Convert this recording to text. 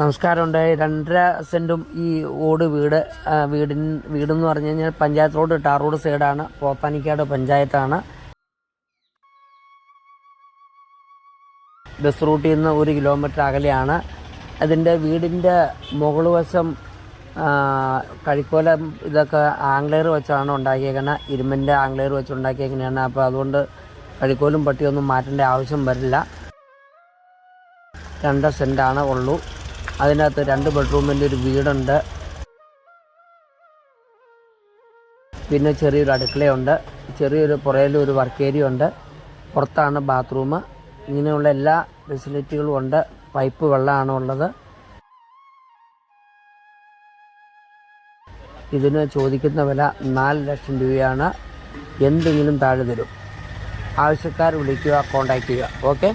നമസ്കാരമുണ്ട്. രണ്ടര സെന്റും ഈ ഓട് വീട് വീടിന് വീടെന്ന് പറഞ്ഞു കഴിഞ്ഞാൽ പഞ്ചായത്ത് റോഡ് ടാർ റോഡ് സൈഡാണ്. പോത്താനിക്കാട് പഞ്ചായത്താണ്. ബസ് റൂട്ടിൽ നിന്ന് ഒരു കിലോമീറ്റർ അകലെയാണ്. അതിന്റെ വീടിന്റെ മുകൾ വശം കഴിക്കോലം ഇതൊക്കെ ആംഗ്ലെയർ വെച്ചാണ് ഉണ്ടാക്കിയേക്കുന്നത് ഇരുമ്പിന്റെ ആംഗ്ലെയർ വെച്ച് ഉണ്ടാക്കിയേക്കുന്നതാണ് അപ്പോൾ അതുകൊണ്ട് കഴിക്കോലും പട്ടിയൊന്നും മാറ്റേണ്ട ആവശ്യം വരില്ല. രണ്ട് സെന്റാണ് ഉള്ളൂ. അതിനകത്ത് രണ്ട് ബെഡ്റൂമിന്റെ ഒരു വീടുണ്ട്. പിന്നെ ചെറിയൊരു അടുക്കളയുണ്ട്. ചെറിയൊരു പുറയിൽ ഒരു വർക്ക് ഏരിയ ഉണ്ട്. പുറത്താണ് ബാത്റൂം ഇങ്ങനെയുള്ള എല്ലാ ഫെസിലിറ്റികളും ഉണ്ട്. പൈപ്പ് വെള്ളമാണ് ഉള്ളത്. ഇതിന് ചോദിക്കുന്ന വില നാല് ലക്ഷം രൂപയാണ്. എന്തെങ്കിലും താഴെ തരും. ആവശ്യക്കാർ വിളിക്കുക കോൺടാക്റ്റ് ചെയ്യുക. ഓക്കെ